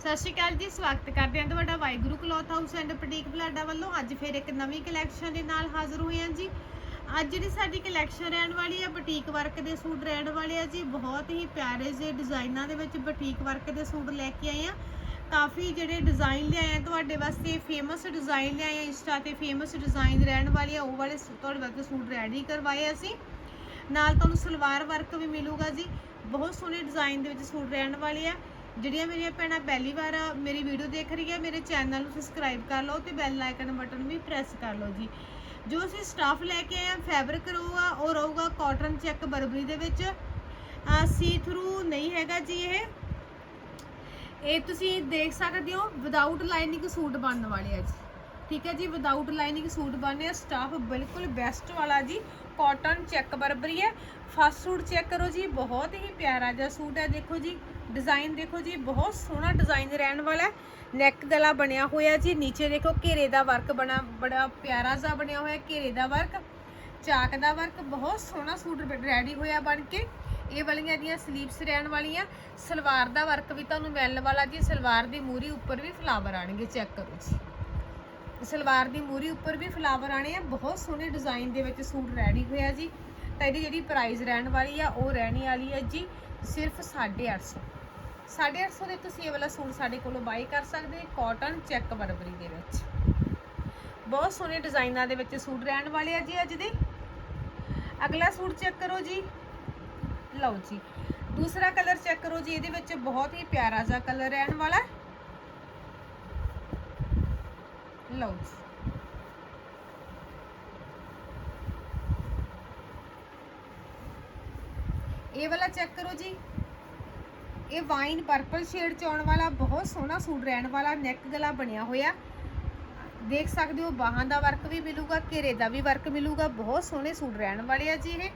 ਸਤਿ ਸ਼੍ਰੀ ਅਕਾਲ ਜੀ, ਸਵਾਗਤ ਕਰਦੇ ਹਾਂ ਤੁਹਾਡਾ Waheguru cloth house and boutique Balada ਵੱਲੋਂ। ਅੱਜ ਫਿਰ ਇੱਕ ਨਵੀਂ ਕਲੈਕਸ਼ਨ ਦੇ ਨਾਲ ਹਾਜ਼ਰ ਹੋਏ ਹਾਂ ਜੀ। ਅੱਜ ਜਿਹੜੀ ਸਾਡੀ ਕਲੈਕਸ਼ਨ ਰਹਿਣ ਵਾਲੀ ਹੈ ਬੁਟੀਕ ਵਰਕ ਦੇ ਸੂਟ ਰਹਿਣ ਵਾਲੇ ਆ ਜੀ। ਬਹੁਤ ਹੀ ਪਿਆਰੇ ਜਿਹੇ ਡਿਜ਼ਾਈਨਾਂ ਦੇ ਵਿੱਚ ਬੁਟੀਕ ਵਰਕ ਦੇ ਸੂਟ ਲੈ ਕੇ ਆਏ ਆ ਕਾਫੀ ਜਿਹੜੇ ਡਿਜ਼ਾਈਨ ਲਿਆਏ ਆ ਤੁਹਾਡੇ ਵਾਸਤੇ ਫੇਮਸ ਡਿਜ਼ਾਈਨ ਲਿਆਏ ਆ, ਇੰਸਟਾ ਤੇ ਫੇਮਸ ਡਿਜ਼ਾਈਨ ਰਹਿਣ ਵਾਲੀ ਆ, ਉਹ ਵਾਲੇ ਸੂ- ਤੁਹਾਡੇ ਵਾਸਤੇ ਸੂਟ ਰੈਡੀ ਕਰਵਾਏ ਅਸੀਂ। ਨਾਲ ਤੁਹਾਨੂੰ ਸਲਵਾਰ ਵਰਕ ਵੀ ਮਿਲੂਗਾ ਜੀ। ਬਹੁਤ ਸੋਹਣੇ ਡਿਜ਼ਾਈਨ ਦੇ ਵਿੱਚ ਸੂਟ ਰਹਿਣ ਵਾਲੇ ਆ। ਜਿਹੜੀਆਂ ਮੇਰੀਆਂ ਭੈਣਾਂ ਪਹਿਲੀ ਵਾਰ ਮੇਰੀ ਵੀਡੀਓ ਦੇਖ ਰਹੀ ਹੈ ਮੇਰੇ ਚੈਨਲ ਨੂੰ ਸਬਸਕ੍ਰਾਈਬ ਕਰ ਲਓ ਤੇ ਬੈਲ ਆਈਕਨ ਬਟਨ ਵੀ ਪ੍ਰੈਸ ਕਰ ਲਓ ਜੀ। ਜੋ ਅਸੀਂ ਸਟਾਫ ਲੈ ਕੇ ਆਏ ਆ ਫੈਬਰਿਕ ਰਹੂਗਾ ਉਹ ਰਹੂਗਾ ਕਾਟਨ ਚੈੱਕ ਬਰਬਰੀ ਦੇ ਵਿੱਚ। ਸੀ ਥਰੂ ਨਹੀਂ ਹੈਗਾ ਜੀ ਇਹ। ਇਹ ਤੁਸੀਂ ਦੇਖ ਸਕਦੇ ਹੋ ਵਿਦਆਊਟ ਲਾਈਨਿੰਗ ਸੂਟ ਬਣਨ ਵਾਲੇ ਆ ਜੀ। ਠੀਕ ਹੈ ਜੀ ਵਿਦਆਊਟ ਲਾਈਨਿੰਗ ਸੂਟ ਬਣਨੇ ਆ ਸਟਾਫ ਬਿਲਕੁਲ ਬੈਸਟ ਵਾਲਾ ਜੀ। ਕਾਟਨ ਚੈੱਕ ਬਰਬਰੀ ਹੈ। ਫਸਟ ਸੂਟ ਚੈੱਕ ਕਰੋ ਜੀ, ਬਹੁਤ ਹੀ ਪਿਆਰਾ ਜਿਹਾ ਸੂਟ ਹੈ, ਦੇਖੋ ਜੀ। ਡਿਜ਼ਾਈਨ ਦੇਖੋ ਜੀ, ਬਹੁਤ ਸੋਹਣਾ ਡਿਜ਼ਾਈਨ ਰਹਿਣ ਵਾਲਾ ਹੈ। ਨੈਕ ਗਲਾ ਬਣਿਆ ਹੋਇਆ ਜੀ, ਨੀਚੇ ਦੇਖੋ ਘੇਰੇ ਦਾ ਵਰਕ ਬਣਾ, ਬੜਾ ਪਿਆਰਾ ਜਿਹਾ ਬਣਿਆ ਹੋਇਆ ਘੇਰੇ ਦਾ ਵਰਕ ਚਾਕ ਦਾ ਵਰਕ ਬਹੁਤ ਸੋਹਣਾ ਸੂਟ ਰੈਡੀ ਹੋਇਆ ਬਣ ਕੇ। ਇਹ ਵਾਲੀਆਂ ਦੀਆਂ ਸਲੀਵਸ ਰਹਿਣ ਵਾਲੀਆਂ। ਸਲਵਾਰ ਦਾ ਵਰਕ ਵੀ ਤੁਹਾਨੂੰ ਮਿਲਣ ਵਾਲਾ ਜੀ, ਸਲਵਾਰ ਦੀ ਮੂਰੀ ਉੱਪਰ ਵੀ ਫਲਾਵਰ ਆਣਗੇ ਚੈੱਕ ਕਰੋ ਜੀ। ਸਲਵਾਰ ਦੀ ਮੂਰੀ ਉੱਪਰ ਵੀ ਫਲਾਵਰ ਆਣੇ ਆ, ਬਹੁਤ ਸੋਹਣੇ ਡਿਜ਼ਾਈਨ ਦੇ ਵਿੱਚ ਸੂਟ ਰੈਡੀ ਹੋਇਆ ਜੀ। ਤਾਂ ਇਹਦੀ ਜਿਹੜੀ ਪ੍ਰਾਈਸ ਰਹਿਣ ਵਾਲੀ ਆ, ਉਹ ਰਹਿਣੀ ਵਾਲੀ ਹੈ ਜੀ, ਸਿਰਫ 850 850 ਦੇ ਤੁਸੀਂ ਇਹ ਵਾਲਾ ਸੂਟ ਸਾਡੇ ਕੋਲੋਂ ਬਾਈ ਕਰ ਸਕਦੇ ਕਾਟਨ ਚੈੱਕ ਬਰਬਰੀ ਦੇ ਵਿੱਚ। ਬਹੁਤ ਸੋਹਣੇ ਡਿਜ਼ਾਈਨਾਂ ਦੇ ਵਿੱਚ ਸੂਟ ਰਹਿਣ ਵਾਲੇ ਆ ਜੀ ਅੱਜ ਦੇ। ਅਗਲਾ ਸੂਟ ਚੈੱਕ ਕਰੋ ਜੀ। ਲਓ ਜੀ। ਦੂਸਰਾ ਕਲਰ ਚੈੱਕ ਕਰੋ ਜੀ, ਇਹਦੇ ਵਿੱਚ ਬਹੁਤ ਹੀ ਪਿਆਰਾ ਜਿਹਾ ਕਲਰ ਰਹਿਣ ਵਾਲਾ। ਲਓ ਜੀ। ਇਹ ਵਾਲਾ ਚੈੱਕ ਕਰੋ ਜੀ। ਇਹ ਵਾਈਨ ਪਰਪਲ ਸ਼ੇਡ ਚ ਆਉਣ ਵਾਲਾ ਬਹੁਤ ਸੋਹਣਾ ਸੂਟ ਰਹਿਣ ਵਾਲਾ ਨੈਕ ਗਲਾ ਬਣਿਆ ਹੋਇਆ। ਦੇਖ ਸਕਦੇ ਹੋ, ਬਾਹਾਂ ਦਾ ਵਰਕ ਵੀ ਮਿਲੂਗਾ, ਘੇਰੇ ਦਾ ਵੀ ਵਰਕ ਮਿਲੂਗਾ, ਬਹੁਤ ਸੋਹਣੇ ਸੂਟ ਰਹਿਣ ਵਾਲੇ ਆ ਜੀ ਇਹ।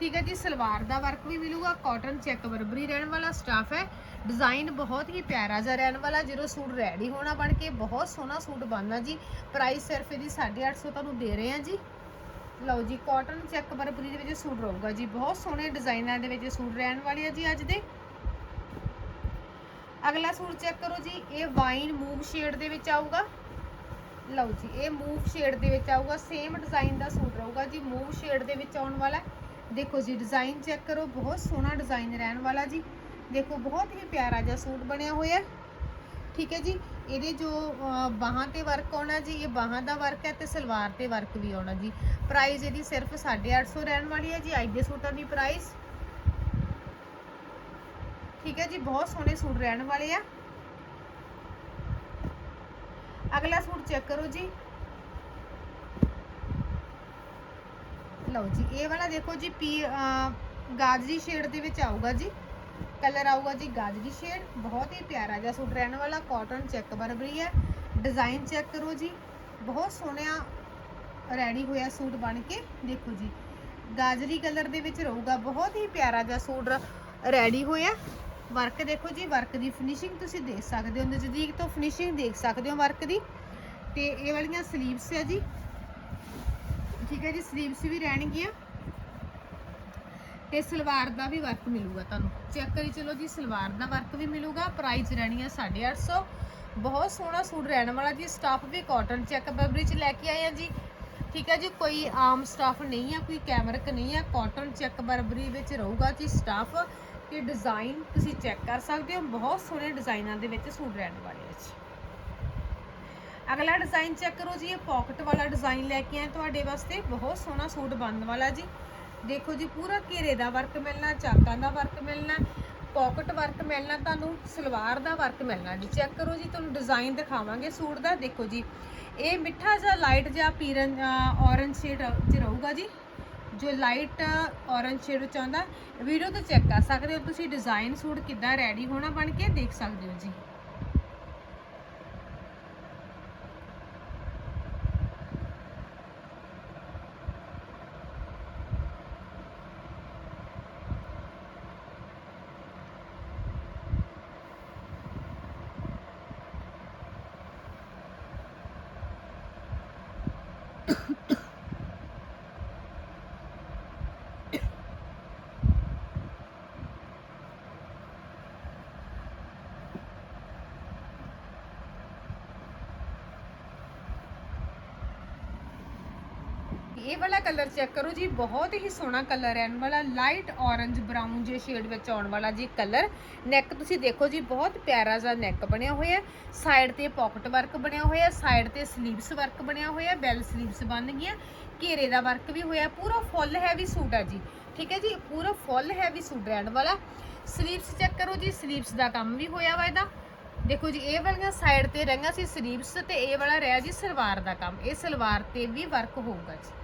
ਠੀਕ ਹੈ ਜੀ, ਸਲਵਾਰ ਦਾ ਵਰਕ ਵੀ ਮਿਲੂਗਾ ਕਾਟਨ ਚੈੱਕ ਬਰਬਰੀ ਰਹਿਣ ਵਾਲਾ ਸਟਾਫ ਹੈ। ਡਿਜ਼ਾਈਨ ਬਹੁਤ ਹੀ ਪਿਆਰਾ ਜਿਹਾ ਰਹਿਣ ਵਾਲਾ, ਜਦੋਂ ਸੂਟ ਰੈਡੀ ਹੋਣਾ ਬਣ ਕੇ ਬਹੁਤ ਸੋਹਣਾ ਸੂਟ ਬਣਨਾ ਜੀ। ਪ੍ਰਾਈਸ ਸਿਰਫ ਇਹਦੀ 850 ਤੁਹਾਨੂੰ ਦੇ ਰਹੇ ਆ ਜੀ। ਲਓ ਜੀ ਕਾਟਨ ਚੈੱਕ ਬਰਬਰੀ ਦੇ ਵਿੱਚ ਸੂਟ ਰਹੂਗਾ ਜੀ। ਬਹੁਤ ਸੋਹਣੇ ਡਿਜ਼ਾਈਨਾਂ ਦੇ ਵਿੱਚ ਸੂਟ ਰਹਿਣ ਵਾਲੇ ਆ ਜੀ ਅੱਜ ਦੇ। ਅਗਲਾ ਸੂਟ ਚੈੱਕ ਕਰੋ ਜੀ, ਇਹ ਵਾਈਨ ਮੂਵ ਸ਼ੇਡ ਦੇ ਵਿੱਚ ਆਊਗਾ। ਲਓ ਜੀ, ਇਹ ਮੂਵ ਸ਼ੇਡ ਦੇ ਵਿੱਚ ਆਊਗਾ ਸੇਮ ਡਿਜ਼ਾਈਨ ਦਾ ਸੂਟ ਰਹੂਗਾ ਜੀ, ਮੂਵ ਸ਼ੇਡ ਦੇ ਵਿੱਚ ਆਉਣ ਵਾਲਾ ਦੇਖੋ ਜੀ ਡਿਜ਼ਾਈਨ ਚੈੱਕ ਕਰੋ, ਬਹੁਤ ਸੋਹਣਾ ਡਿਜ਼ਾਈਨ ਰਹਿਣ ਵਾਲਾ ਜੀ। ਦੇਖੋ, ਬਹੁਤ ਹੀ ਪਿਆਰਾ ਜਿਹਾ ਸੂਟ ਬਣਿਆ ਹੋਇਆ ਠੀਕ ਹੈ ਜੀ, ਇਹਦੇ ਜੋ ਬਾਹਾਂ ਤੇ ਵਰਕ ਆਉਣਾ ਜੀ, ਇਹ ਬਾਹਾਂ ਦਾ ਵਰਕ ਹੈ ਤੇ ਸਲਵਾਰ ਤੇ ਵਰਕ ਵੀ ਆਉਣਾ ਜੀ। ਪ੍ਰਾਈਸ ਇਹਦੀ ਸਿਰਫ 850 ਰਹਿਣ ਵਾਲੀ ਹੈ ਜੀ ਅੱਜ ਦੇ ਸੂਟਾਂ ਦੀ ਪ੍ਰਾਈਸ ਠੀਕ ਹੈ ਜੀ, ਬਹੁਤ ਸੋਹਣੇ ਸੂਟ ਰਹਿਣ ਵਾਲੇ ਆ। ਅਗਲਾ ਸੂਟ ਚੈੱਕ ਕਰੋ ਜੀ। ਲਓ ਜੀ, ਇਹ ਵਾਲਾ ਦੇਖੋ ਜੀ, ਪੀ ਗਾਜਰੀ ਸ਼ੇਡ ਦੇ ਵਿੱਚ ਆਊਗਾ ਜੀ। ਕਲਰ ਆਊਗਾ ਜੀ ਗਾਜਰੀ ਸ਼ੇਡ ਬਹੁਤ ਹੀ ਪਿਆਰਾ ਜਿਹਾ ਸੂਟ ਰਹਿਣ ਵਾਲਾ ਕਾਟਨ ਚੈੱਕ ਬਰਬਰੀ ਹੈ। ਡਿਜ਼ਾਈਨ ਚੈੱਕ ਕਰੋ ਜੀ, ਬਹੁਤ ਸੋਹਣਾ ਰੈਡੀ ਹੋਇਆ ਸੂਟ ਬਣ ਕੇ, ਦੇਖੋ ਜੀ। ਗਾਜਰੀ ਕਲਰ ਦੇ ਵਿੱਚ ਰਹੂਗਾ, ਬਹੁਤ ਹੀ ਪਿਆਰਾ ਜਿਹਾ ਸੂਟ ਰੈਡੀ ਹੋਇਆ। ਵਰਕ ਦੇਖੋ ਜੀ ਵਰਕ ਦੀ ਫਿਨਿਸ਼ਿੰਗ ਤੁਸੀਂ ਦੇਖ ਸਕਦੇ ਹੋ, ਨਜ਼ਦੀਕ ਤੋਂ ਫਿਨਿਸ਼ਿੰਗ ਦੇਖ ਸਕਦੇ ਹੋ ਵਰਕ ਦੀ। ਤੇ ਇਹ ਵਾਲੀਆਂ ਸਲੀਵਸ ਹੈ ਜੀ। ਠੀਕ ਹੈ ਜੀ ਸਲੀਵਸ ਵੀ ਰਹਿਣਗੀਆਂ। ਤੇ ਸਲਵਾਰ ਦਾ ਵੀ ਵਰਕ ਮਿਲੂਗਾ ਤੁਹਾਨੂੰ। ਚੈੱਕ ਕਰੀ ਚਲੋ ਜੀ, ਸਲਵਾਰ ਦਾ ਵਰਕ ਵੀ ਮਿਲੂਗਾ। ਪ੍ਰਾਈਸ ਰਹਿਣੀ ਹੈ 850 ਬਹੁਤ ਸੋਹਣਾ ਸੂਟ ਰਹਿਣ ਵਾਲਾ ਜੀ ਸਟਾਫ ਵੀ ਕਾਟਨ ਚੈੱਕ ਬਬਰੀ ਚ ਲੈ ਕੇ ਆਏ ਆ ਜੀ। ਠੀਕ ਹੈ ਜੀ, ਕੋਈ ਆਮ ਸਟਾਫ ਨਹੀਂ ਆ, ਕੋਈ ਕੈਮਰਕ ਨਹੀਂ ਆ। ਕਾਟਨ ਚੈੱਕ ਬਰਬਰੀ ਵਿੱਚ ਰਹੂਗਾ ਜੀ ਸਟਾਫ ਤੇ ਡਿਜ਼ਾਈਨ ਤੁਸੀਂ ਚੈੱਕ ਕਰ ਸਕਦੇ ਹੋ, ਬਹੁਤ ਸੋਹਣੇ ਡਿਜ਼ਾਈਨਾਂ ਦੇ ਵਿੱਚ ਸੂਟ ਰਹਿਣ ਵਾਲੇ ਆ ਜੀ। ਅਗਲਾ ਡਿਜ਼ਾਈਨ ਚੈੱਕ ਕਰੋ ਜੀ, ਇਹ ਪਾਕਟ ਵਾਲਾ ਡਿਜ਼ਾਈਨ ਲੈ ਕੇ ਆਏ ਤੁਹਾਡੇ ਵਾਸਤੇ, ਬਹੁਤ ਸੋਹਣਾ ਸੂਟ ਬਣਨ ਵਾਲਾ ਜੀ। ਦੇਖੋ ਜੀ, ਪੂਰਾ ਘੇਰੇ ਦਾ ਵਰਕ ਮਿਲਣਾ, ਚਾਕਾਂ ਦਾ ਵਰਕ ਮਿਲਣਾ ਪਾਕਟ ਵਰਕ ਮਿਲਣਾ ਤੁਹਾਨੂੰ, ਸਲਵਾਰ ਦਾ ਵਰਕ ਮਿਲਣਾ ਜੀ। ਚੈੱਕ ਕਰੋ ਜੀ, ਤੁਹਾਨੂੰ ਡਿਜ਼ਾਈਨ ਦਿਖਾਵਾਂਗੇ ਸੂਟ ਦਾ। ਦੇਖੋ ਜੀ, ਇਹ ਮਿੱਠਾ ਜਿਹਾ ਲਾਈਟ ਜਿਹਾ ਪੀਰਨ ਔਰੰਜ ਸ਼ੇਡ ਚ ਰਹੂਗਾ ਜੀ। ਜੋ ਲਾਈਟ ਔਰੰਜ ਸ਼ੇਡ ਵਿੱਚ ਆਉਂਦਾ, ਵੀਡੀਓ ਤੋਂ ਚੈੱਕ ਕਰ ਸਕਦੇ ਹੋ ਤੁਸੀਂ, ਡਿਜ਼ਾਈਨ ਸੂਟ ਕਿੱਦਾਂ ਰੈਡੀ ਹੋਣਾ ਬਣ ਕੇ ਦੇਖ ਸਕਦੇ ਹੋ ਜੀ। ਇਹ ਵਾਲਾ ਕਲਰ ਚੈੱਕ ਕਰੋ ਜੀ, ਬਹੁਤ ਹੀ ਸੋਹਣਾ ਕਲਰ ਹੈ। ਇਹ ਵਾਲਾ ਲਾਈਟ ਔਰੰਜ ਬਰਾਊਨ ਜੇ ਸ਼ੇਡ ਵਿੱਚ ਆਉਣ ਵਾਲਾ ਜੀ ਕਲਰ ਨੈਕ ਤੁਸੀਂ ਦੇਖੋ ਜੀ, ਬਹੁਤ ਪਿਆਰਾ ਜਿਹਾ ਨੈਕ ਬਣਿਆ ਹੋਇਆ ਸਾਈਡ ਤੇ ਪਾਕਟ ਵਰਕ ਬਣਿਆ ਹੋਇਆ ਸਾਈਡ ਤੇ ਸਲੀਵਸ ਵਰਕ ਬਣਿਆ ਹੋਇਆ ਹੈ ਬੈਲ ਸਲੀਵਸ ਬਣ ਗਈਆਂ। ਘੇਰੇ ਦਾ ਵਰਕ ਵੀ ਹੋਇਆ, ਪੂਰਾ ਫੁੱਲ ਹੈਵੀ ਸੂਟ ਆ ਜੀ। ਠੀਕ ਹੈ ਜੀ, ਪੂਰਾ ਫੁੱਲ ਹੈਵੀ ਸੂਟ ਰਹਿਣ ਵਾਲਾ। ਸਲੀਵਸ ਚੈੱਕ ਕਰੋ ਜੀ ਸਲੀਵਸ ਦਾ ਕੰਮ ਵੀ ਹੋਇਆ ਵਾ ਇਹਦਾ। ਦੇਖੋ ਜੀ, ਇਹ ਵਾਲੀਆਂ ਸਾਈਡ ਤੇ ਰਹੀਆਂ ਸੀ ਸਲੀਵਸ ਤੇ ਇਹ ਵਾਲਾ ਰਿਹਾ ਜੀ, ਸਲਵਾਰ ਦਾ ਕੰਮ। ਇਹ ਸਲਵਾਰ ਤੇ ਵੀ ਵਰਕ ਹੋਊਗਾ ਜੀ।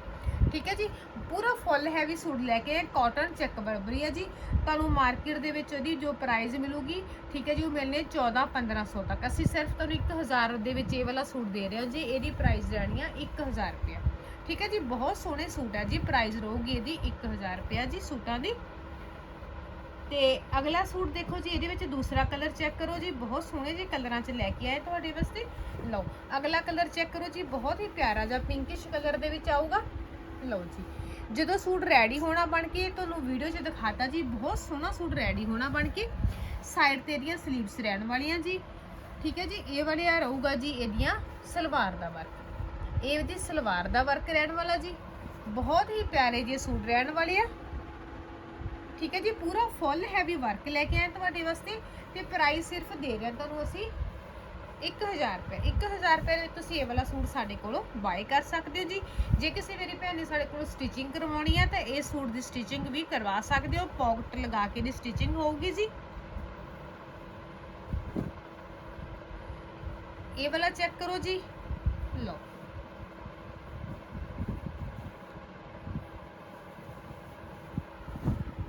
ਠੀਕ ਹੈ ਜੀ? ਪੂਰਾ ਫੁੱਲ ਹੈਵੀ ਸੂਟ ਲੈ ਕੇ ਕਾਟਨ ਚੈੱਕ ਬਰਬਰੀ ਹੈ ਜੀ। ਤੁਹਾਨੂੰ ਮਾਰਕੀਟ ਦੇ ਵਿੱਚ ਉਹਦੀ ਜੋ ਪ੍ਰਾਈਸ ਮਿਲੂਗੀ, ਠੀਕ ਹੈ ਜੀ, ਉਹ ਮਿਲਨੇ 14 1500 ਤੱਕ। ਅਸੀਂ ਸਿਰਫ ਤੁਹਾਨੂੰ 1000 ਦੇ ਵਿੱਚ ਇਹ ਵਾਲਾ ਸੂਟ ਦੇ ਰਹੇ ਹਾਂ ਜੀ, ਇਹਦੀ ਪ੍ਰਾਈਸ ਰਹਿਣੀ ਆ 1000 ਰੁਪਇਆ। ਠੀਕ ਹੈ ਜੀ, ਬਹੁਤ ਸੋਹਣੇ ਸੂਟ ਹੈ ਜੀ ਪ੍ਰਾਈਸ ਰਹੂਗੀ ਇਹਦੀ 1000 ਰੁਪਇਆ ਜੀ ਸੂਟਾਂ ਦੀ। ਤੇ ਅਗਲਾ ਸੂਟ ਦੇਖੋ ਜੀ, ਇਹਦੇ ਵਿੱਚ ਦੂਸਰਾ ਕਲਰ ਚੈੱਕ ਕਰੋ ਜੀ, ਬਹੁਤ ਸੋਹਣੇ ਜਿਹੇ ਕਲਰਾਂ 'ਚ ਲੈ ਕੇ ਆਏ ਤੁਹਾਡੇ ਵਾਸਤੇ। ਲਓ, ਅਗਲਾ ਕਲਰ ਚੈੱਕ ਕਰੋ ਜੀ, ਬਹੁਤ ਹੀ ਪਿਆਰਾ ਜਿਹਾ ਪਿੰਕਿਸ਼ ਕਲਰ ਦੇ ਵਿੱਚ ਆਊਗਾ। ਲਓ ਜੀ। ਜਦੋਂ ਸੂਟ ਰੈਡੀ ਹੋਣਾ ਬਣ ਕੇ ਤੁਹਾਨੂੰ ਵੀਡੀਓ 'ਚ ਦਿਖਾਤਾ ਜੀ, ਬਹੁਤ ਸੋਹਣਾ ਸੂਟ ਰੈਡੀ ਹੋਣਾ ਬਣ ਕੇ। ਸਾਈਡ ਤੇ ਇਹਦੀਆਂ ਸਲੀਵਸ ਰਹਿਣ ਵਾਲੀਆਂ ਜੀ। ਠੀਕ ਹੈ ਜੀ, ਇਹ ਵਾਲਿਆ ਰਹੂਗਾ ਜੀ ਇਹਦੀਆਂ ਸਲਵਾਰ ਦਾ ਵਰਕ ਇਹ ਇਹਦੀ ਸਲਵਾਰ ਦਾ ਵਰਕ ਰਹਿਣ ਵਾਲਾ ਜੀ। ਬਹੁਤ ਹੀ ਪਿਆਰੇ ਜਿਹੇ ਸੂਟ ਰਹਿਣ ਵਾਲੇ ਆ। ਠੀਕ ਹੈ ਜੀ, ਪੂਰਾ ਫੁੱਲ ਹੈਵੀ ਵਰਕ ਲੈ ਕੇ ਆਏ ਤੁਹਾਡੇ ਵਾਸਤੇ। ਤੇ ਪ੍ਰਾਈਸ ਸਿਰਫ ਦੇ ਰਹੇ ਤੁਹਾਨੂੰ ਅਸੀਂ 1000 ਰੁਪਏ। 1000 ਰੁਪਏ ਦੇ ਤੁਸੀਂ ਇਹ ਵਾਲਾ ਸੂਟ ਸਾਡੇ ਕੋਲੋਂ ਬਾਏ ਕਰ ਸਕਦੇ ਹੋ ਜੀ। ਜੇ ਕਿਸੇ ਮੇਰੀ ਭੈਣ ਨੇ ਸਾਡੇ ਕੋਲੋਂ ਸਟਿਚਿੰਗ ਕਰਵਾਉਣੀ ਹੈ ਤਾਂ ਇਹ ਸੂਟ ਦੀ ਸਟਿਚਿੰਗ ਵੀ ਕਰਵਾ ਸਕਦੇ ਹੋ। ਪੌਕਟ ਲਗਾ ਕੇ ਦੀ ਸਟਿਚਿੰਗ ਹੋਊਗੀ ਜੀ। ਇਹ ਵਾਲਾ ਚੈੱਕ ਕਰੋ ਜੀ। ਲਓ।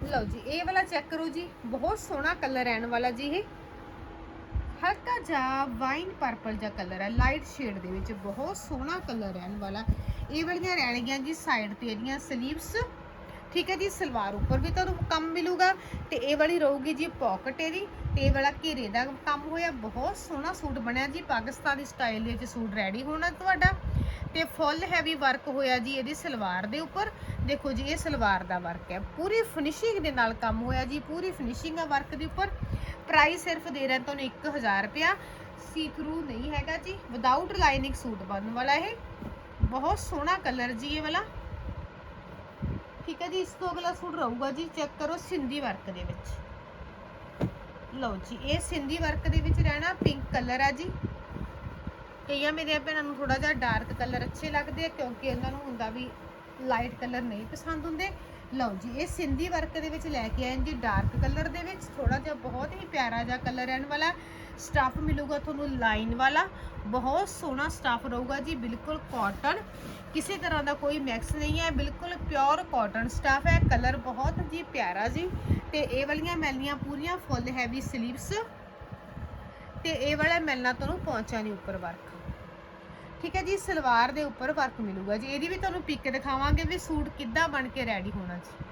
ਲਓ ਜੀ, ਇਹ ਵਾਲਾ ਚੈੱਕ ਕਰੋ ਜੀ। ਬਹੁਤ ਸੋਹਣਾ ਕਲਰ ਰਹਿਣ ਵਾਲਾ ਜੀ ਇਹ। ਹਲਕਾ ਜਿਹਾ ਵਾਈਨ ਪਰਪਲ ਜਿਹਾ ਕਲਰ ਹੈ, ਲਾਈਟ ਸ਼ੇਡ ਦੇ ਵਿੱਚ ਬਹੁਤ ਸੋਹਣਾ ਕਲਰ ਰਹਿਣ ਵਾਲਾ। ਇਹ ਵਾਲੀਆਂ ਰਹਿਣਗੀਆਂ ਜੀ ਸਾਈਡ ਤੇ ਇਹਦੀਆਂ ਸਲੀਵਸ, ਠੀਕ ਹੈ ਜੀ, ਸਲਵਾਰ ਉੱਪਰ ਵੀ ਤੁਹਾਨੂੰ ਕੰਮ ਮਿਲੂਗਾ ਤੇ ਇਹ ਵਾਲੀ ਰਹੂਗੀ ਜੀ ਪਾਕਟ ਇਹਦੀ ਤੇ ਇਹ ਵਾਲਾ ਘੇਰੇ ਦਾ ਕੰਮ ਹੋਇਆ, ਬਹੁਤ ਸੋਹਣਾ ਸੂਟ ਬਣਿਆ ਜੀ, ਪਾਕਿਸਤਾਨੀ ਸਟਾਈਲ ਦੇ ਵਿੱਚ ਸੂਟ ਰੈਡੀ ਹੋਣਾ ਤੁਹਾਡਾ। ਤੇ ਫੁੱਲ ਹੈਵੀ ਵਰਕ ਹੋਇਆ ਜੀ ਇਹਦੀ ਸਲਵਾਰ ਦੇ ਉੱਪਰ ਦੇਖੋ ਜੀ, ਇਹ ਸਲਵਾਰ ਦਾ ਵਰਕ ਹੈ। ਪੂਰੀ ਫਿਨਿਸ਼ਿੰਗ ਦੇ ਨਾਲ ਕੰਮ ਹੋਇਆ ਜੀ, ਪੂਰੀ ਫਿਨਿਸ਼ਿੰਗ ਆ ਵਰਕ ਦੇ ਉੱਪਰ। ਪ੍ਰਾਈਸ ਸਿਰਫ ਦੇ ਰਹੇ ਤੁਹਾਨੂੰ 1000 ਰੁਪਿਆ ਸੀ ਥਰੂ ਨਹੀਂ ਹੈਗਾ ਜੀ ਵਿਦਆਊਟ ਲਾਈਨਿੰਗ ਸੂਟ ਬਣਨ ਵਾਲਾ ਇਹ। ਬਹੁਤ ਸੋਹਣਾ ਕਲਰ ਜੀ ਇਹ ਵਾਲਾ। ਠੀਕ ਹੈ ਜੀ, ਇਸ ਤੋਂ ਅਗਲਾ ਸੂਟ ਰਹੂਗਾ ਜੀ ਚੈੱਕ ਕਰੋ ਸਿੰਧੀ ਵਰਕ ਦੇ ਵਿੱਚ। ਲਓ ਜੀ, ਇਹ ਸਿੰਧੀ ਵਰਕ ਦੇ ਵਿੱਚ ਰਹਿਣਾ ਪਿੰਕ ਕਲਰ ਆ ਜੀ। ਕਈਆਂ ਮੇਰੀਆਂ ਭੈਣਾਂ ਨੂੰ ਥੋੜਾ ਜਿਹਾ ਡਾਰਕ ਕਲਰ ਅੱਛੇ ਲੱਗਦੇ ਆ, ਕਿਉਂਕਿ ਉਹਨਾਂ ਨੂੰ ਹੁੰਦਾ ਵੀ ਲਾਈਟ ਕਲਰ ਨਹੀਂ ਪਸੰਦ ਹੁੰਦੇ। ਲਓ ਜੀ, ਇਹ ਸਿੰਧੀ ਵਰਕ ਦੇ ਵਿੱਚ ਲੈ ਕੇ ਆਏ ਜੀ, ਡਾਰਕ ਕਲਰ ਦੇ ਵਿੱਚ। ਥੋੜਾ ਜਿਹਾ ਬਹੁਤ ਹੀ ਪਿਆਰਾ ਜਿਹਾ ਕਲਰ ਰਹਿਣ ਵਾਲਾ ਸਟਫ ਮਿਲੂਗਾ ਤੁਹਾਨੂੰ ਲਾਈਨ ਵਾਲਾ। ਬਹੁਤ ਸੋਹਣਾ ਸਟਫ ਰਹੂਗਾ ਜੀ, ਬਿਲਕੁਲ ਕਾਟਨ। ਕਿਸੇ ਤਰ੍ਹਾਂ ਦਾ ਕੋਈ ਮੈਕਸ ਨਹੀਂ ਹੈ, ਬਿਲਕੁਲ ਪਿਓਰ ਕਾਟਨ ਸਟਫ ਹੈ। ਕਲਰ ਬਹੁਤ ਜੀ ਪਿਆਰਾ ਜੀ। ਤੇ ਇਹ ਵਾਲੀਆਂ ਮੈਲੀਆਂ ਪੂਰੀਆਂ ਫੁੱਲ ਹੈਵੀ ਸਲੀਵਸ। ਤੇ ਇਹ ਵਾਲਾ ਮਿਲਣਾ ਤੁਹਾਨੂੰ ਪਹੁੰਚਾ ਨਹੀਂ ਉੱਪਰ ਵਰਕ। ਠੀਕ ਹੈ ਜੀ, ਸਲਵਾਰ ਦੇ ਉੱਪਰ ਵਰਕ ਮਿਲੂਗਾ ਜੀ। ਇਹਦੀ ਵੀ ਤੁਹਾਨੂੰ ਪਿਕ ਦਿਖਾਵਾਂਗੇ ਵੀ ਸੂਟ ਕਿੱਦਾਂ ਬਣ ਕੇ ਰੈਡੀ ਹੋਣਾ ਜੀ।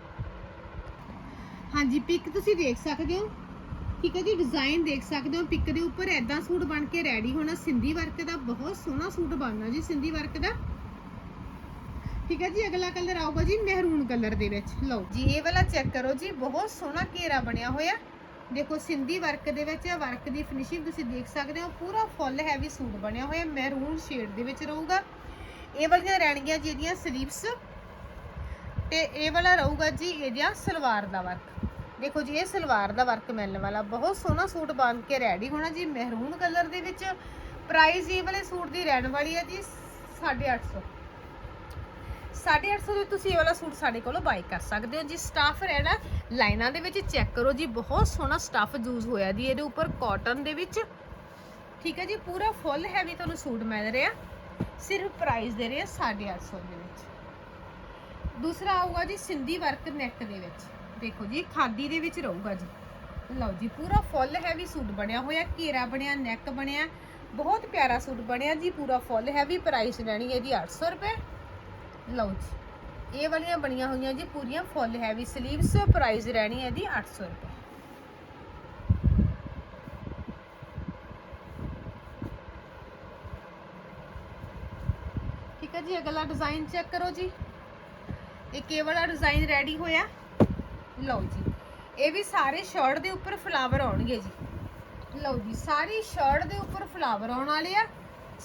ਹਾਂਜੀ ਪਿਕ ਤੁਸੀਂ ਦੇਖ ਸਕਦੇ ਹੋ। ਠੀਕ ਹੈ ਜੀ ਡਿਜ਼ਾਈਨ ਦੇਖ ਸਕਦੇ ਹੋ। ਪਿਕ ਦੇ ਉੱਪਰ ਐਦਾਂ ਸੂਟ ਬਣ ਕੇ ਰੈਡੀ ਹੋਣਾ। ਸਿੰਧੀ ਵਰਕ ਦਾ ਬਹੁਤ ਸੋਹਣਾ ਸੂਟ ਬਣਨਾ ਜੀ, ਸਿੰਧੀ ਵਰਕ ਦਾ। ਠੀਕ ਹੈ ਜੀ, ਅਗਲਾ ਕਲਰ ਆਊਗਾ ਜੀ ਮਹਿਰੂਨ ਕਲਰ ਦੇ ਵਿੱਚ। ਲਓ ਜੀ, ਇਹ ਵਾਲਾ ਚੈੱਕ ਕਰੋ ਜੀ, ਬਹੁਤ ਸੋਹਣਾ ਘੇਰਾ ਬਣਿਆ ਹੋਇਆ। ਦੇਖੋ, ਸਿੰਧੀ ਵਰਕ ਦੇ ਵਿੱਚ ਵਰਕ ਦੀ ਫਿਨਿਸ਼ਿੰਗ ਤੁਸੀਂ ਦੇਖ ਸਕਦੇ ਹੋ, ਪੂਰਾ ਫੁੱਲ ਹੈਵੀ ਸੂਟ ਬਣਿਆ ਹੋਇਆ ਮਹਿਰੂਨ ਸ਼ੇਡ ਦੇ ਵਿੱਚ ਰਹੂਗਾ। ਇਹ ਵਾਲੀਆਂ ਰਹਿਣਗੀਆਂ ਜੀ ਇਹਦੀਆਂ ਸਲੀਵਸ ਤੇ ਇਹ ਵਾਲਾ ਰਹੂਗਾ ਜੀ ਇਹਦਾ ਸਲਵਾਰ ਦਾ ਵਰਕ ਦੇਖੋ ਜੀ, ਇਹ ਸਲਵਾਰ ਦਾ ਵਰਕ ਮਿਲਣ ਵਾਲਾ, ਬਹੁਤ ਸੋਹਣਾ ਸੂਟ ਬਣ ਕੇ ਰੈਡੀ ਹੋਣਾ ਜੀ ਮਹਿਰੂਨ ਕਲਰ ਦੇ ਵਿੱਚ। ਪ੍ਰਾਈਸ ਇਹ ਵਾਲੇ ਸੂਟ ਦੀ ਰਹਿਣ ਵਾਲੀ ਹੈ ਜੀ 850 850 ਦੇ ਤੁਸੀਂ ਇਹ ਵਾਲਾ ਸੂਟ ਸਾਡੇ ਕੋਲੋਂ ਬਾਈ ਕਰ ਸਕਦੇ ਹੋ। ਜੀ ਸਟਾਫ ਰਹਿਣਾ ਲਾਈਨਾਂ ਦੇ ਵਿੱਚ ਚੈੱਕ ਕਰੋ ਜੀ, ਬਹੁਤ ਸੋਹਣਾ ਸਟਾਫ ਯੂਜ਼ ਹੋਇਆ ਜੀ। ਇਹਦੇ ਉੱਪਰ ਕਾਟਨ ਦੇ ਵਿੱਚ। ਠੀਕ ਹੈ ਜੀ, ਪੂਰਾ ਫੁੱਲ ਹੈਵੀ ਤੁਹਾਨੂੰ ਸੂਟ ਮਿਲ ਰਿਹਾ। ਸਿਰਫ ਪ੍ਰਾਈਸ ਦੇ ਰਹੇ 850 ਦੇ ਵਿੱਚ। ਦੂਸਰਾ ਆਊਗਾ ਜੀ, ਸਿੰਧੀ ਵਰਕ ਨੈਕ ਦੇ ਵਿੱਚ। ਦੇਖੋ ਜੀ, ਖਾਦੀ ਦੇ ਵਿੱਚ ਰਹੂਗਾ ਜੀ। ਲਓ ਜੀ, ਪੂਰਾ ਫੁੱਲ ਹੈਵੀ ਸੂਟ ਬਣਿਆ ਹੋਇਆ, ਘੇਰਾ ਬਣਿਆ ਨੈਕ ਬਣਿਆ। ਬਹੁਤ ਪਿਆਰਾ ਸੂਟ ਬਣਿਆ ਜੀ, ਪੂਰਾ ਫੁੱਲ ਹੈਵੀ ਪ੍ਰਾਈਸ ਰਹਿਣੀ ਹੈ ਜੀ 800 ਰੁਪਏ। ਲਓ ਜੀ। ਇਹ ਵਾਲੀਆਂ ਬਣੀਆਂ ਹੋਈਆਂ ਜੀ ਪੂਰੀਆਂ ਫੁੱਲ ਹੈਵੀ ਸਲੀਵਸ ਪ੍ਰਾਈਸ ਰਹਿਣੀ ਹੈ ਜੀ 800 ਰੁਪਏ। ਠੀਕ ਹੈ ਜੀ, ਅਗਲਾ ਡਿਜ਼ਾਈਨ ਚੈੱਕ ਕਰੋ ਜੀ। ਇੱਕ ਇਹ ਵਾਲਾ ਡਿਜ਼ਾਈਨ ਰੈਡੀ ਹੋਇਆ। ਲਓ ਜੀ। ਇਹ ਵੀ ਸਾਰੇ ਸ਼ਰਟ ਦੇ ਉੱਪਰ ਫਲਾਵਰ ਆਉਣਗੇ ਜੀ। ਲਓ ਜੀ, ਸਾਰੀ ਸ਼ਰਟ ਦੇ ਉੱਪਰ ਫਲਾਵਰ ਆਉਣ ਵਾਲੇ ਆ।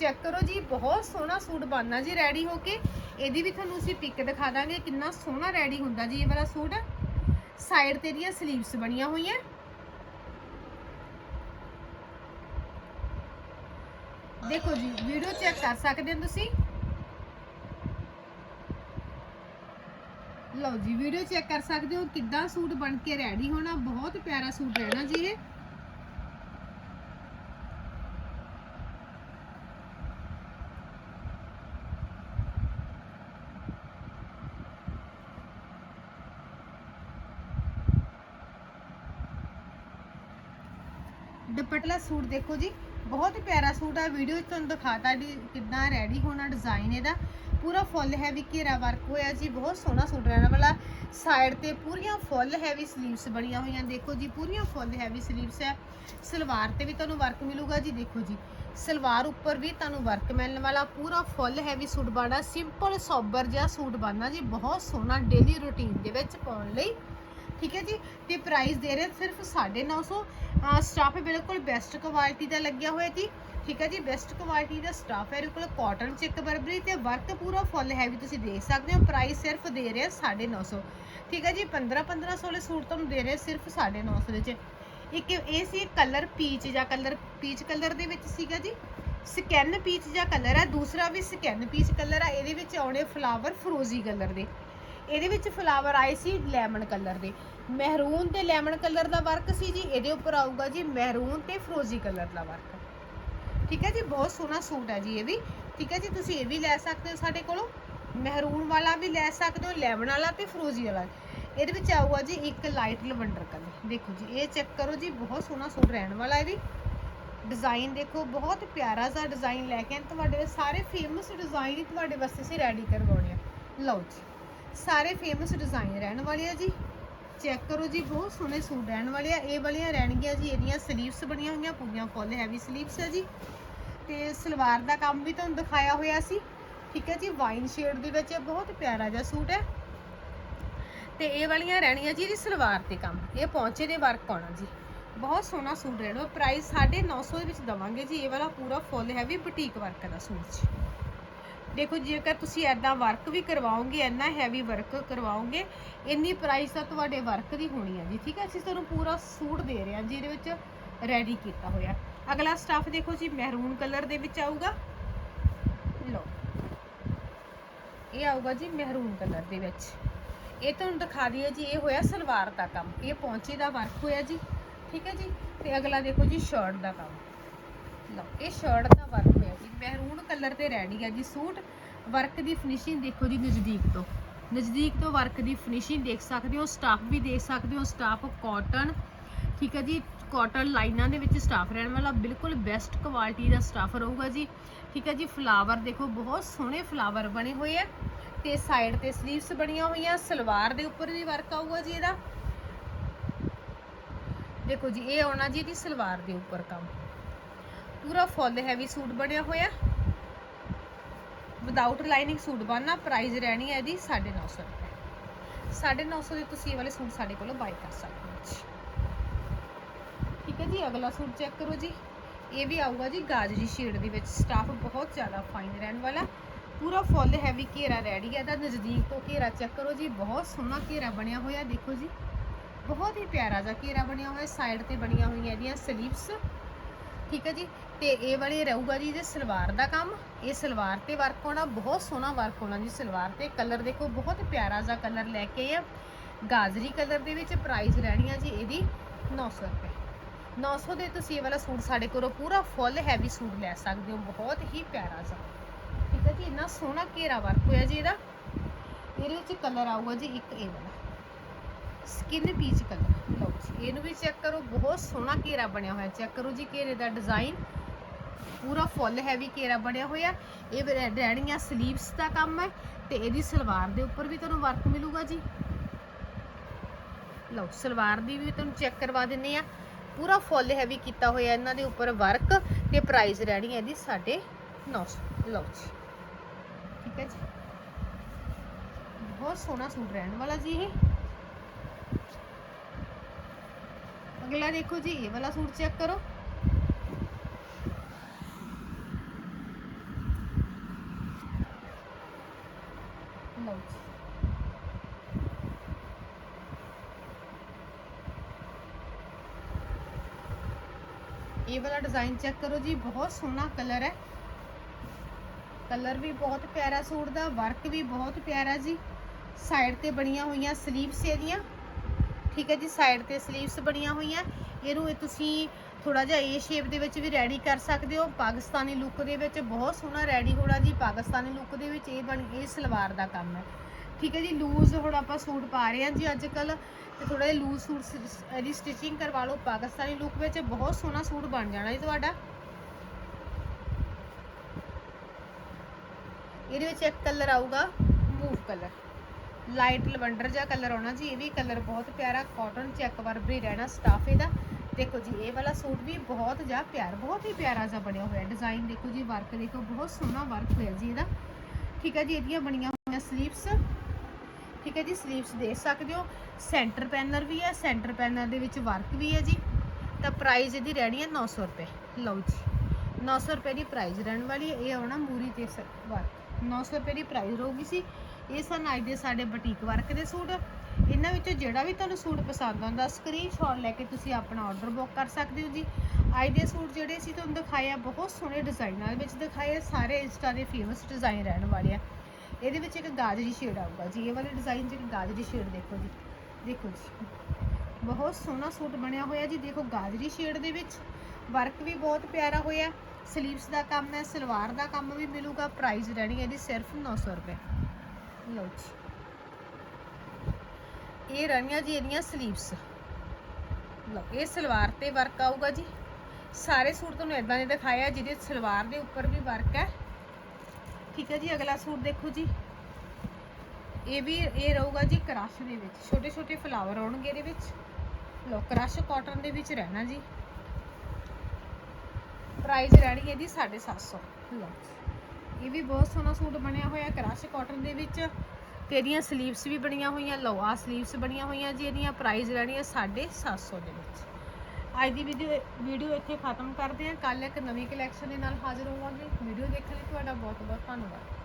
ਚੈੱਕ ਕਰੋ ਜੀ, ਬਹੁਤ ਸੋਹਣਾ ਸੂਟ ਬਣਨਾ ਜੀ ਰੈਡੀ ਹੋ ਕੇ। ਇਹਦੀ ਵੀ ਤੁਹਾਨੂੰ ਅਸੀਂ ਪਿਕ ਦਿਖਾ ਦਾਂਗੇ ਕਿੰਨਾ ਸੋਹਣਾ ਰੈਡੀ ਹੁੰਦਾ ਜੀ ਇਹ ਵਾਲਾ ਸੂਟ। ਸਾਈਡ ਤੇ ਦੀਆਂ ਸਲੀਵਸ ਬਣੀਆਂ ਹੋਈਆਂ। ਦੇਖੋ ਜੀ ਵੀਡੀਓ ਚੈੱਕ ਕਰ ਸਕਦੇ ਹੋ ਤੁਸੀਂ। ਲਓ ਜੀ ਵੀਡੀਓ ਚੈੱਕ ਕਰ ਸਕਦੇ ਹੋ ਕਿੱਦਾਂ ਸੂਟ ਬਣ ਕੇ ਰੈਡੀ ਹੋਣਾ। ਬਹੁਤ ਪਿਆਰਾ ਸੂਟ ਰਹਿਣਾ ਜੀ ਇਹ। ਪਟਲਾ ਸੂਟ ਦੇਖੋ ਜੀ। ਬਹੁਤ ਪਿਆਰਾ ਸੂਟ ਆ। ਵੀਡੀਓ ਵਿੱਚ ਤੁਹਾਨੂੰ ਦਿਖਾਤਾ ਜੀ ਕਿੱਦਾਂ ਰੈਡੀ ਹੋਣਾ ਡਿਜ਼ਾਈਨ ਇਹਦਾ। ਪੂਰਾ ਫੁੱਲ ਹੈਵੀ ਘੇਰਾ ਵਰਕ ਹੋਇਆ ਜੀ। ਬਹੁਤ ਸੋਹਣਾ ਸੂਟ ਰਹਿਣ ਵਾਲਾ। ਸਾਈਡ ਤੇ ਪੂਰੀਆਂ ਫੁੱਲ ਹੈਵੀ ਸਲੀਵਸ ਬਣੀਆਂ ਹੋਈਆਂ। ਦੇਖੋ ਜੀ, ਪੂਰੀਆਂ ਫੁੱਲ ਹੈਵੀ ਸਲੀਵਸ ਹੈ ਸਲਵਾਰ ਤੇ ਵੀ ਤੁਹਾਨੂੰ ਵਰਕ ਮਿਲੂਗਾ ਜੀ। ਦੇਖੋ ਜੀ, ਸਲਵਾਰ ਉੱਪਰ ਵੀ ਤੁਹਾਨੂੰ ਵਰਕ ਮਿਲਣ ਵਾਲਾ। ਪੂਰਾ ਫੁੱਲ ਹੈਵੀ ਸੂਟ ਬਣਨਾ। ਸਿੰਪਲ ਸੋਬਰ ਜਿਹਾ ਸੂਟ ਬਣਨਾ ਜੀ। ਬਹੁਤ ਸੋਹਣਾ ਡੇਲੀ ਰੁਟੀਨ ਦੇ ਵਿੱਚ ਪਾਉਣ ਲਈ। ਠੀਕ ਹੈ ਜੀ? ਤੇ ਪ੍ਰਾਈਸ ਦੇ ਰਹੇ ਸਿਰਫ 950 ਸਟਾਫ ਹੈ ਬਿਲਕੁਲ ਬੈਸਟ ਕੁਆਲਿਟੀ ਦਾ ਲੱਗਿਆ ਹੋਇਆ ਜੀ। ਠੀਕ ਹੈ ਜੀ? ਬੈਸਟ ਕੁਆਲਿਟੀ ਦਾ ਸਟਾਫ ਹੈ, ਇਹਦੇ ਕੋਲ ਕਾਟਨ ਚਿਕ ਬਰਬਰੀ ਤੇ ਵਰਕ ਪੂਰਾ ਫੁੱਲ ਹੈਵੀ ਤੁਸੀਂ ਦੇਖ ਸਕਦੇ ਹੋ। ਪ੍ਰਾਈਸ ਸਿਰਫ ਦੇ ਰਹੇ 950 ਠੀਕ ਹੈ ਜੀ? 15 1500 ਵਾਲੇ ਸੂਟ ਤੁਹਾਨੂੰ ਦੇ ਰਹੇ ਸਿਰਫ 950 ਦੇ ਵਿੱਚ। ਇੱਕ ਇਹ ਸੀ ਕਲਰ ਪੀਚ ਜਾਂ ਕਲਰ ਪੀਚ ਕਲਰ ਦੇ ਵਿੱਚ ਸੀਗਾ ਜੀ। ਸਕੈਨ ਪੀਚ ਜਾਂ ਕਲਰ ਹੈ ਦੂਸਰਾ ਵੀ ਸਕੈਨ ਪੀਚ ਕਲਰ ਆ। ਇਹਦੇ ਵਿੱਚ ਆਉਣੇ ਫਲਾਵਰ ਫਰੋਜ਼ੀ ਕਲਰ ਦੇ। ਇਹਦੇ ਵਿੱਚ ਫਲਾਵਰ ਆਏ ਸੀ ਲੈਮਨ ਕਲਰ ਦੇ। ਮਹਿਰੂਨ ਤੇ ਲੈਮਨ ਕਲਰ ਦਾ ਵਰਕ ਸੀ ਜੀ, ਇਹਦੇ ਉੱਪਰ ਆਊਗਾ ਜੀ ਮਹਿਰੂਨ ਤੇ ਫਰੋਜ਼ੀ ਕਲਰ ਦਾ ਵਰਕ ਠੀਕ ਹੈ ਜੀ, ਬਹੁਤ ਸੋਹਣਾ ਸੂਟ ਹੈ ਜੀ ਇਹ ਵੀ। ਠੀਕ ਹੈ ਜੀ, ਤੁਸੀਂ ਇਹ ਵੀ ਲੈ ਸਕਦੇ ਹੋ ਸਾਡੇ ਕੋਲੋਂ। ਮਹਿਰੂਨ ਵਾਲਾ ਵੀ ਲੈ ਸਕਦੇ ਹੋ ਲੈਮਨ ਵਾਲਾ ਤੇ ਫਰੋਜ਼ੀ ਵਾਲਾ। ਇਹਦੇ ਵਿੱਚ ਆਊਗਾ ਜੀ ਇੱਕ ਲਾਈਟ ਲਵੰਡਰ ਕਲਰ ਦੇਖੋ ਜੀ, ਇਹ ਚੈੱਕ ਕਰੋ ਜੀ, ਬਹੁਤ ਸੋਹਣਾ ਸੂਟ ਰਹਿਣ ਵਾਲਾ ਇਹ ਵੀ। ਡਿਜ਼ਾਈਨ ਦੇਖੋ, ਬਹੁਤ ਪਿਆਰਾ ਜਿਹਾ ਡਿਜ਼ਾਈਨ ਲੈ ਕੇ ਆਏ ਤੁਹਾਡੇ ਸਾਰੇ ਫੇਮਸ ਡਿਜ਼ਾਈਨ ਹੀ ਤੁਹਾਡੇ ਵਾਸਤੇ ਅਸੀਂ ਰੈਡੀ ਕਰਵਾਉਣੇ ਆ। ਲਓ ਜੀ। ਸਾਰੇ ਫੇਮਸ ਡਿਜ਼ਾਈਨ ਰਹਿਣ ਵਾਲੇ ਆ ਜੀ। ਚੈੱਕ ਕਰੋ ਜੀ, ਬਹੁਤ ਸੋਹਣੇ ਸੂਟ ਰਹਿਣ ਵਾਲੇ ਆ। ਇਹ ਵਾਲੀਆਂ ਰਹਿਣਗੀਆਂ ਜੀ, ਇਹਦੀਆਂ ਸਲੀਵਸ ਬਣੀਆਂ ਹੋਈਆਂ, ਪੂਰੀਆਂ ਫੁੱਲ ਹੈਵੀ ਸਲੀਵਸ ਹੈ ਜੀ। ਤੇ ਸਲਵਾਰ ਦਾ ਕੰਮ ਵੀ ਤੁਹਾਨੂੰ ਦਿਖਾਇਆ ਹੋਇਆ ਸੀ। ਠੀਕ ਹੈ ਜੀ ਵਾਈਨ ਸ਼ੇਡ ਦੇ ਵਿੱਚ ਬਹੁਤ ਪਿਆਰਾ ਜਿਹਾ ਸੂਟ ਹੈ। ਤੇ ਇਹ ਵਾਲੀਆਂ ਰਹਿਣੀਆਂ ਜੀ ਇਹਦੀ ਸਲਵਾਰ ਤੇ ਕੰਮ। ਇਹ ਪੌਂਚੇ ਦੇ ਵਰਕ ਆਉਣਾ ਜੀ। ਬਹੁਤ ਸੋਹਣਾ ਸੂਟ ਰਹਿਣਾ ਪ੍ਰਾਈਸ 950 ਦੇ ਵਿੱਚ ਦਵਾਂਗੇ ਜੀ। ਇਹ ਵਾਲਾ ਪੂਰਾ ਫੁੱਲ ਹੈਵੀ ਬੁਟੀਕ ਵਰਕ ਦਾ ਸੂਟ ਜੀ। ਦੇਖੋ, ਜੇਕਰ ਤੁਸੀਂ ਐਦਾਂ ਵਰਕ ਵੀ ਕਰਵਾਓਗੇ, ਇੰਨਾ ਹੈਵੀ ਵਰਕ ਕਰਵਾਓਗੇ, ਇੰਨੀ ਪ੍ਰਾਈਸ ਤਾਂ ਤੁਹਾਡੇ ਵਰਕ ਦੀ ਹੋਣੀ ਹੈ ਜੀ, ਠੀਕ ਹੈ ਅਸੀਂ ਤੁਹਾਨੂੰ ਪੂਰਾ ਸੂਟ ਦੇ ਰਹੇ ਹਾਂ ਜਿਹਦੇ ਵਿੱਚ ਰੈਡੀ ਕੀਤਾ ਹੋਇਆ। ਅਗਲਾ ਸਟਾਫ ਦੇਖੋ ਜੀ ਮਹਿਰੂਨ ਕਲਰ ਦੇ ਵਿੱਚ ਆਊਗਾ। ਲਓ। ਇਹ ਆਊਗਾ ਜੀ ਮਹਿਰੂਨ ਕਲਰ ਦੇ ਵਿੱਚ। ਇਹ ਤੁਹਾਨੂੰ ਦਿਖਾ ਦਈਏ ਜੀ, ਇਹ ਹੋਇਆ ਸਲਵਾਰ ਦਾ ਕੰਮ। ਇਹ ਪੌਂਚੇ ਦਾ ਵਰਕ ਹੋਇਆ ਜੀ, ਠੀਕ ਹੈ ਜੀ? ਤੇ ਅਗਲਾ ਦੇਖੋ ਜੀ ਸ਼ਰਟ ਦਾ ਕੰਮ। ਲਓ, ਇਹ ਸ਼ਰਟ ਦਾ ਵਰਕ ਮਹਿਰੂਨ ਕਲਰ ਤੇ ਰੈਡੀ ਹੈ ਜੀ, ਸੂਟ ਵਰਕ ਦੀ ਫਿਨਿਸ਼ਿੰਗ ਦੇਖੋ ਜੀ ਨਜ਼ਦੀਕ ਤੋਂ। ਨਜ਼ਦੀਕ ਤੋਂ ਵਰਕ ਦੀ ਫਿਨਿਸ਼ਿੰਗ ਦੇਖ ਸਕਦੇ ਹੋ ਸਟਾਫ ਵੀ ਦੇਖ ਸਕਦੇ ਹੋ ਸਟਾਫ ਕਾਟਨ ਠੀਕ ਹੈ ਜੀ ਕਾਟਨ ਲਾਈਨਾਂ ਦੇ ਵਿੱਚ ਸਟਾਫ ਰਹਿਣ ਵਾਲਾ ਬਿਲਕੁਲ ਬੈਸਟ ਕੁਆਲਿਟੀ ਦਾ ਸਟਾਫ ਰਹੂਗਾ ਜੀ। ਠੀਕ ਹੈ ਜੀ ਫਲਾਵਰ ਦੇਖੋ, ਬਹੁਤ ਸੋਹਣੇ ਫਲਾਵਰ ਬਣੇ ਹੋਏ ਆ ਤੇ ਸਾਈਡ ਤੇ ਸਲੀਵਸ ਬਣੀਆਂ ਹੋਈਆਂ, ਸਲਵਾਰ ਦੇ ਉੱਪਰ ਵੀ ਵਰਕ ਆਊਗਾ ਜੀ ਇਹਦਾ। ਦੇਖੋ ਜੀ, ਇਹ ਆਉਣਾ ਜੀ ਇਹਦੀ ਸਲਵਾਰ ਦੇ ਉੱਪਰ ਕੰਮ। ਪੂਰਾ ਫੁੱਲ ਹੈਵੀ ਸੂਟ ਬਣਿਆ ਹੋਇਆ। ਵਿਦਆਊਟ ਲਾਈਨਿੰਗ ਸੂਟ ਬਣਨਾ ਪ੍ਰਾਈਸ ਰਹਿਣੀ ਹੈ ਇਹਦੀ 950 ਰੁਪਏ। 950 ਦੇ ਤੁਸੀਂ ਇਹ ਵਾਲੇ ਸੂਟ ਸਾਡੇ ਕੋਲੋਂ ਬਾਈ ਕਰ ਸਕਦੇ ਹੋ ਜੀ। ਠੀਕ ਹੈ ਜੀ, ਅਗਲਾ ਸੂਟ ਚੈੱਕ ਕਰੋ ਜੀ। ਇਹ ਵੀ ਆਊਗਾ ਜੀ ਗਾਜਰੀ ਸ਼ੇਡ ਦੇ ਵਿੱਚ। ਸਟਾਫ ਬਹੁਤ ਜ਼ਿਆਦਾ ਫਾਈਨ ਰਹਿਣ ਵਾਲਾ। ਪੂਰਾ ਫੁੱਲ ਹੈਵੀ ਘੇਰਾ ਰੈਡੀ ਹੈ। ਇਹਦਾ ਨਜ਼ਦੀਕ ਤੋਂ ਘੇਰਾ ਚੈੱਕ ਕਰੋ ਜੀ। ਬਹੁਤ ਸੋਹਣਾ ਘੇਰਾ ਬਣਿਆ ਹੋਇਆ, ਦੇਖੋ ਜੀ। ਬਹੁਤ ਹੀ ਪਿਆਰਾ ਜਿਹਾ ਘੇਰਾ ਬਣਿਆ ਹੋਇਆ। ਸਾਈਡ ਤੇ ਬਣੀਆਂ ਹੋਈਆਂ ਇਹਦੀਆਂ ਸਲੀਵਸ ਠੀਕ ਹੈ ਜੀ? ਤੇ ਇਹ ਵਾਲੇ ਰਹੂਗਾ ਜੀ ਇਹਦੇ ਸਲਵਾਰ ਦਾ ਕੰਮ। ਇਹ ਸਲਵਾਰ ਤੇ ਵਰਕ ਹੋਣਾ, ਬਹੁਤ ਸੋਹਣਾ ਵਰਕ ਹੋਣਾ ਜੀ ਸਲਵਾਰ ਤੇ। ਕਲਰ ਦੇਖੋ, ਬਹੁਤ ਪਿਆਰਾ ਜਿਹਾ ਕਲਰ ਲੈ ਕੇ ਆਏ ਆ। ਗਾਜਰੀ ਕਲਰ ਦੇ ਵਿੱਚ ਪ੍ਰਾਈਸ ਰਹਿਣੀ ਆ ਜੀ ਇਹਦੀ 900 ਰੁਪਏ। 900 ਦੇ ਤੁਸੀਂ ਇਹ ਵਾਲਾ ਸੂਟ ਸਾਡੇ ਕੋਲੋਂ ਪੂਰਾ ਫੁੱਲ ਹੈਵੀ ਸੂਟ ਲੈ ਸਕਦੇ ਹੋ। ਬਹੁਤ ਹੀ ਪਿਆਰਾ ਜਿਹਾ। ਠੀਕ ਹੈ ਜੀ, ਇੰਨਾ ਸੋਹਣਾ ਘੇਰਾ ਵਰਕ ਹੋਇਆ ਜੀ ਇਹਦਾ। ਇਹਦੇ ਵਿੱਚ ਕਲਰ ਆਊਗਾ ਜੀ ਇੱਕ ਇਹ ਵਾਲਾ। ਸਕਿਨ ਪੀਚ ਕਲਰ ਲਓ ਇਹਨੂੰ ਵੀ ਚੈੱਕ ਕਰੋ, ਬਹੁਤ ਸੋਹਣਾ ਘੇਰਾ ਬਣਿਆ ਹੋਇਆ। ਚੈੱਕ ਕਰੋ ਜੀ ਘੇਰੇ ਦਾ ਡਿਜ਼ਾਈਨ ਪੂਰਾ ਫੁੱਲ ਹੈਵੀ ਘੇਰਾ ਬਣਿਆ ਹੋਇਆ। ਇਹ ਰਹਿਣੀਆਂ ਸਲੀਵਸ ਦਾ ਕੰਮ ਹੈ ਤੇ ਇਹਦੀ ਸਲਵਾਰ ਦੇ ਉੱਪਰ ਵੀ ਤੁਹਾਨੂੰ ਵਰਕ ਮਿਲੂਗਾ ਜੀ। ਲਓ, ਸਲਵਾਰ ਦੀ ਵੀ ਤੁਹਾਨੂੰ ਚੈੱਕ ਕਰਵਾ ਦਿੰਨੇ ਆ। ਪੂਰਾ ਫੁੱਲ ਹੈਵੀ ਕੀਤਾ ਹੋਇਆ ਇਹਨਾਂ ਦੇ ਉੱਪਰ ਵਰਕ ਤੇ ਪ੍ਰਾਈਸ ਰਹਿਣੀ ਹੈ ਇਹਦੀ 950 ਲਓ ਜੀ। ਠੀਕ ਹੈ ਜੀ। ਬਹੁਤ ਸੋਹਣਾ ਸੂਟ ਰਹਿਣ ਵਾਲਾ ਜੀ ਇਹ। ਅਗਲਾ ਦੇਖੋ ਜੀ ਇਹ ਵਾਲਾ ਸੂਟ ਚੈੱਕ ਕਰੋ ਇਹ ਵਾਲਾ डिज़ाइन ਚੈੱਕ ਕਰੋ ਜੀ ਬਹੁਤ ਸੋਹਣਾ ਕਲਰ ਹੈ ਕਲਰ ਵੀ ਬਹੁਤ ਪਿਆਰਾ ਸੂਟ ਦਾ ਵਰਕ ਵੀ ਬਹੁਤ ਪਿਆਰਾ ਜੀ ਸਾਈਡ ਤੇ ਬਣੀਆਂ ਹੋਈਆਂ ਸਲੀਵਸ ਇਹਦੀਆਂ ਠੀਕ ਹੈ ਜੀ ਸਾਈਡ ਤੇ ਸਲੀਵਸ ਬਣੀਆਂ ਹੋਈਆਂ। ਇਹਨੂੰ ਇਹ ਤੁਸੀਂ ਥੋੜਾ ਜਿਹਾ ਏ ਸ਼ੇਪ ਦੇ ਵਿੱਚ ਵੀ ਰੈਡੀ ਕਰ ਸਕਦੇ ਹੋ। ਪਾਕਿਸਤਾਨੀ ਲੁੱਕ ਦੇ ਵਿੱਚ ਬਹੁਤ ਸੋਹਣਾ ਰੈਡੀ ਹੋਣਾ ਜੀ। ਪਾਕਿਸਤਾਨੀ ਲੁੱਕ ਦੇ ਵਿੱਚ ਇਹ ਬਣ, ਇਹ ਸਲਵਾਰ ਦਾ ਕੰਮ ਹੈ। ਠੀਕ ਹੈ ਜੀ ਲੂਜ਼ ਹੁਣ ਆਪਾਂ ਸੂਟ ਪਾ ਰਹੇ ਹਾਂ ਜੀ ਅੱਜ ਕੱਲ ਤੇ ਥੋੜਾ ਜਿਹਾ ਲੂਜ਼ ਸੂਟ ਸ- ਸਟਿਚਿੰਗ ਕਰਵਾ ਲਓ। ਪਾਕਿਸਤਾਨੀ ਲੁੱਕ ਵਿੱਚ ਬਹੁਤ ਸੋਹਣਾ ਸੂਟ ਬਣ ਜਾਣਾ ਜੀ ਤੁਹਾਡਾ। ਇਹਦੇ ਵਿੱਚ ਇੱਕ ਕਲਰ ਆਊਗਾ ਮੂਵ ਕਲਰ ਲਾਈਟ ਲਵੰਡਰ ਜਿਹਾ ਕਲਰ ਆਉਣਾ ਜੀ, ਇਹ ਵੀ ਕਲਰ ਬਹੁਤ ਪਿਆਰਾ ਕਾਟਨ ਚੈੱਕ ਵਰਕ ਵੀ ਰਹਿਣਾ ਸਟਾਫ ਇਹਦਾ। ਦੇਖੋ ਜੀ, ਇਹ ਵਾਲਾ ਸੂਟ ਵੀ ਬਹੁਤ ਜਿਹਾ ਪਿਆਰ, ਬਹੁਤ ਹੀ ਪਿਆਰਾ ਜਿਹਾ ਬਣਿਆ ਹੋਇਆ ਡਿਜ਼ਾਈਨ ਦੇਖੋ ਜੀ ਵਰਕ ਦੇਖੋ, ਬਹੁਤ ਸੋਹਣਾ ਵਰਕ ਹੋਇਆ ਜੀ ਇਹਦਾ। ਠੀਕ ਹੈ ਜੀ, ਇਹਦੀਆਂ ਬਣੀਆਂ ਹੋਈਆਂ ਸਲੀਵਸ ਠੀਕ ਹੈ ਜੀ ਸਲੀਵਸ ਦੇਖ ਸਕਦੇ ਹੋ ਸੈਂਟਰ ਪੈਨਰ ਵੀ ਹੈ ਸੈਂਟਰ ਪੈਨਰ ਦੇ ਵਿੱਚ ਵਰਕ ਵੀ ਹੈ ਜੀ। ਤਾਂ ਪ੍ਰਾਈਸ ਇਹਦੀ ਰਹਿਣੀ ਹੈ 900 ਰੁਪਏ। ਲਓ ਜੀ 900 ਰੁਪਏ ਦੀ ਪ੍ਰਾਈਸ ਰਹਿਣ ਵਾਲੀ ਹੈ, ਇਹ ਆਉਣਾ ਮੂਰੀ ਤੇ ਸ- ਵਰਕ 900 ਰੁਪਏ ਦੀ ਪ੍ਰਾਈਸ ਰਹੂਗੀ ਸੀ। ਇਹ ਸਨ ਅੱਜ ਦੇ ਸਾਡੇ ਬੁਟੀਕ ਵਰਕ ਦੇ ਸੂਟ, ਇਹਨਾਂ ਵਿੱਚੋਂ ਜਿਹੜਾ ਵੀ ਤੁਹਾਨੂੰ ਸੂਟ ਪਸੰਦ ਆਉਂਦਾ ਸਕਰੀਨਸ਼ਾਟ ਲੈ ਕੇ ਤੁਸੀਂ ਆਪਣਾ ਆਰਡਰ ਬੁੱਕ ਕਰ ਸਕਦੇ ਹੋ ਜੀ। ਅੱਜ ਦੇ ਸੂਟ ਜਿਹੜੇ ਸੀ ਤੁਹਾਨੂੰ ਦਿਖਾਏ ਆ, ਬਹੁਤ ਸੋਹਣੇ ਡਿਜ਼ਾਈਨਾਂ ਵਿੱਚ ਦਿਖਾਏ ਸਾਰੇ ਇੰਸਟਾ ਦੇ ਫੇਮਸ ਡਿਜ਼ਾਈਨ ਰਹਿਣ ਵਾਲੇ ਆ। ਇਹਦੇ ਵਿੱਚ ਇੱਕ ਗਾਜਰੀ ਸ਼ੇਡ ਆਊਗਾ ਜੀ, ਇਹ ਵਾਲੇ ਡਿਜ਼ਾਈਨ 'ਚ ਗਾਜਰੀ ਸ਼ੇਡ ਦੇਖੋ ਜੀ ਦੇਖੋ ਜੀ। ਬਹੁਤ ਸੋਹਣਾ ਸੂਟ ਬਣਿਆ ਹੋਇਆ ਜੀ, ਦੇਖੋ ਗਾਜਰੀ ਸ਼ੇਡ ਦੇ ਵਿੱਚ। ਵਰਕ ਵੀ ਬਹੁਤ ਪਿਆਰਾ ਹੋਇਆ ਸਲੀਵਸ ਦਾ ਕੰਮ ਹੈ, ਸਲਵਾਰ ਦਾ ਕੰਮ ਵੀ ਮਿਲੂਗਾ ਪ੍ਰਾਈਸ ਰਹਿਣੀ ਹੈ ਇਹਦੀ ਸਿਰਫ 900 ਰੁਪਏ। ਲਓ ਜੀ। ਇਹ ਰਹਿਣੀਆਂ ਜੀ ਇਹਦੀਆਂ ਸਲੀਵਸ ਲਓ, ਇਹ ਸਲਵਾਰ ਤੇ ਵਰਕ ਆਊਗਾ ਜੀ। ਸਾਰੇ ਸੂਟ ਤੁਹਾਨੂੰ ਇਦਾਂ ਦੇ ਦਿਖਾਇਆ ਜਿਹਦੇ ਸਲਵਾਰ ਦੇ ਉੱਪਰ ਵੀ ਵਰਕ ਹੈ। ਠੀਕ ਹੈ ਜੀ, ਅਗਲਾ ਸੂਟ ਦੇਖੋ ਜੀ। ਇਹ ਵੀ, ਇਹ ਰਹੂਗਾ ਜੀ ਕ੍ਰਸ਼ ਦੇ ਵਿੱਚ। ਛੋਟੇ ਛੋਟੇ ਫਲਾਵਰ ਆਉਣਗੇ ਇਹਦੇ ਵਿੱਚ। ਲੋ ਕ੍ਰਸ਼ ਕਾਟਨ ਦੇ ਵਿੱਚ ਰਹਿਣਾ ਜੀ। ਪ੍ਰਾਈਸ ਰਹਿਣੀ ਹੈ ਜੀ 750 ਲੋ ਇਹ ਵੀ ਬਹੁਤ ਸੋਹਣਾ ਸੂਟ ਬਣਿਆ ਹੋਇਆ ਕ੍ਰਸ਼ ਕਾਟਨ ਦੇ ਵਿੱਚ ਤੇ ਇਹਦੀਆਂ ਸਲੀਵਸ ਵੀ ਬਣੀਆਂ ਹੋਈਆਂ ਲੋ ਆ ਸਲੀਵਸ ਬਣੀਆਂ ਹੋਈਆਂ ਜੀ, ਇਹਦੀਆਂ ਪ੍ਰਾਈਸ ਰਹਿਣੀ ਹੈ 750 ਦੇ ਵਿੱਚ। ਅੱਜ ਦੀ ਵੀਡੀਓ ਵੀਡੀਓ ਇੱਥੇ ਖਤਮ ਕਰਦੇ ਹਾਂ। ਕੱਲ ਇੱਕ ਨਵੀਂ ਕਲੈਕਸ਼ਨ ਦੇ ਨਾਲ ਹਾਜ਼ਰ ਹੋਵਾਂਗੇ। ਵੀਡੀਓ ਦੇਖਣ ਲਈ ਤੁਹਾਡਾ ਬਹੁਤ ਬਹੁਤ ਧੰਨਵਾਦ।